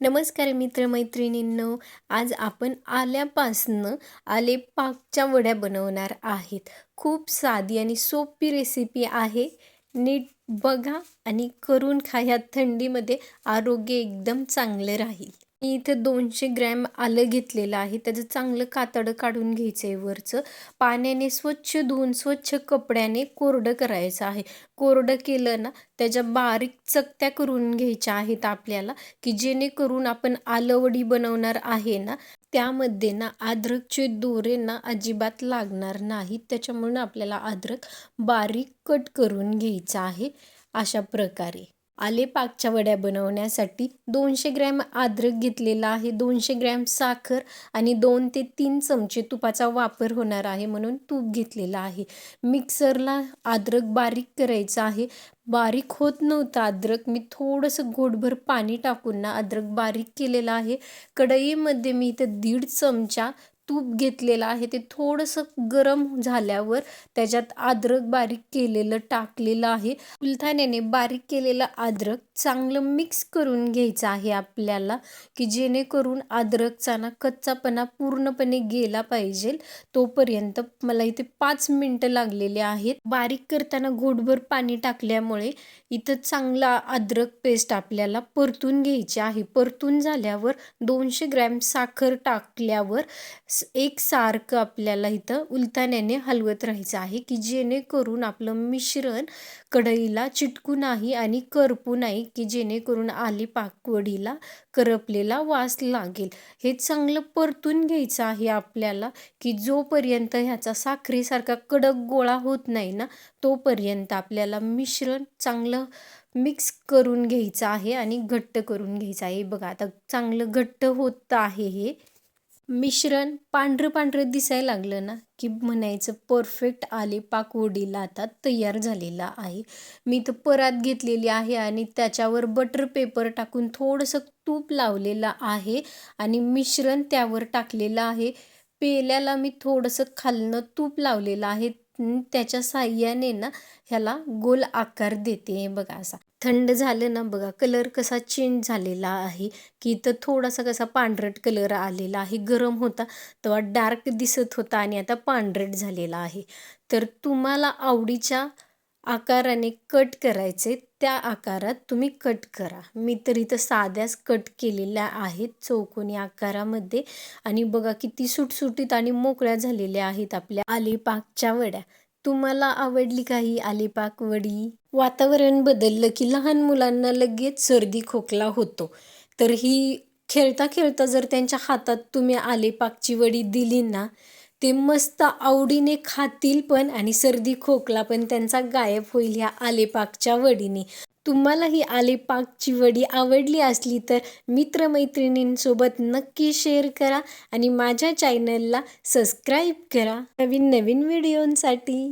नमस्कार मित्रमैत्रिणींनो आज आपण आल्यापासनं आले पाकच्या वड्या बनवणार आहेत. खूप साधी आणि सोपी रेसिपी आहे. नीट बघा आणि करून खा. ह्या थंडीमध्ये आरोग्य एकदम चांगलं राहील. मी इथं दोनशे ग्रॅम आलं घेतलेलं आहे. त्याचं चांगलं कातडं काढून घ्यायचं आहे वरचं. पाण्याने स्वच्छ धुवून स्वच्छ कपड्याने कोरडं करायचं आहे. कोरडं केलं ना त्याच्या बारीक चकत्या करून घ्यायच्या आहेत आपल्याला की जेणेकरून आपण आलवडी बनवणार आहे ना त्यामध्ये ना अद्रकचे दोरे ना अजिबात लागणार नाहीत त्याच्यामुळं आपल्याला अद्रक बारीक कट करून घ्यायचं आहे अशा प्रकारे. आले पाकच्या वड्या बनवण्यासाठी. दोनशे ग्रॅम अद्रक घेतलेला आहे. दोनशे ग्रॅम साखर आणि दोन ते तीन चमचे तुपाचा वापर होणार आहे म्हणून तूप घेतलेलं आहे. मिक्सरला अद्रक बारीक करायचं आहे. बारीक होत नव्हतं अद्रक. मी थोडंसं गोडभर पाणी टाकून ना अद्रक बारीक केलेलं आहे. कढईमध्ये मी इथं दीड चमचा तूप घेतलेलं आहे ते थोडंसं गरम झाल्यावर त्याच्यात अद्रक बारीक केलेलं टाकलेलं आहे. उलथाण्याने बारीक केलेलं अद्रक चांगलं मिक्स करून घ्यायचं आहे आपल्याला की जेणेकरून अद्रकचा ना कच्चापणा पूर्णपणे गेला पाहिजे. तोपर्यंत मला इथे पाच मिनटं लागलेले आहेत. बारीक करताना घोटभर पाणी टाकल्यामुळे इथं चांगला अद्रक पेस्ट आपल्याला परतून घ्यायची आहे. परतून झाल्यावर दोनशे ग्रॅम साखर टाकल्यावर एक सारखं आपल्याला इथं उलथाण्याने हलवत राहायचं आहे की जेणेकरून आपलं मिश्रण कढईला चिटकू नाही आणि करपू नाही की जेणेकरून आली पाकवडीला करपलेला वास लागेल. हे चांगलं परतून घ्यायचं आहे आपल्याला की जोपर्यंत ह्याचा साखरेसारखा कडक गोळा होत नाही ना तोपर्यंत आपल्याला मिश्रण चांगलं मिक्स करून घ्यायचं आहे आणि घट्ट करून घ्यायचं आहे. बघा आता चांगलं घट्ट होत आहे हे. मिश्रण पांढरं पांढरं दिसायला लागलं ना की म्हणायचं परफेक्ट आले पाकवडीला आता तयार झालेला आहे. मी तर परात घेतलेली आहे आणि त्याच्यावर बटर पेपर टाकून थोडंसं तूप लावलेलं आहे आणि मिश्रण त्यावर टाकलेलं आहे. पेल्याला मी थोडंसं खालनं तूप लावलेलं आहे. त्याच्या साह्याने ना ह्याला गोल आकार देते बघा असा. थंड झालं ना बघा कलर कसा चेंज झालेला आहे की इथं थोडासा कसा पांढरट कलर आलेला आहे गरम होता तेव्हा डार्क दिसत होता आणि आता पांढरट झालेला आहे. तर तुम्हाला आवडीच्या आकाराने कट करायचे त्या आकारात तुम्ही कट करा. मी तर इथं साध्याच कट केलेल्या आहेत चौकोनी आकारामध्ये. आणि बघा किती सुटसुटीत आणि मोकळ्या झालेल्या आहेत आपल्या आलीपाकच्या वड्या. तुम्हाला आवडली काही आलीपाक वडी? वातावरण बदललं की लहान मुलांना लगेच सर्दी खोकला होतो. तर ही खेळता खेळता जर त्यांच्या हातात तुम्ही आलेपाकची वडी दिली ना ते मस्त आवडीने खातील पण आणि सर्दी खोकला पण त्यांचा गायब होईल ह्या आलेपाकच्या वडीने. तुम्हाला ही आलेपाकची वडी आवडली असली तर मित्रमैत्रिणींसोबत नक्की शेअर करा आणि माझ्या चॅनलला सबस्क्राईब करा. नवीन नवीन व्हिडिओंसाठी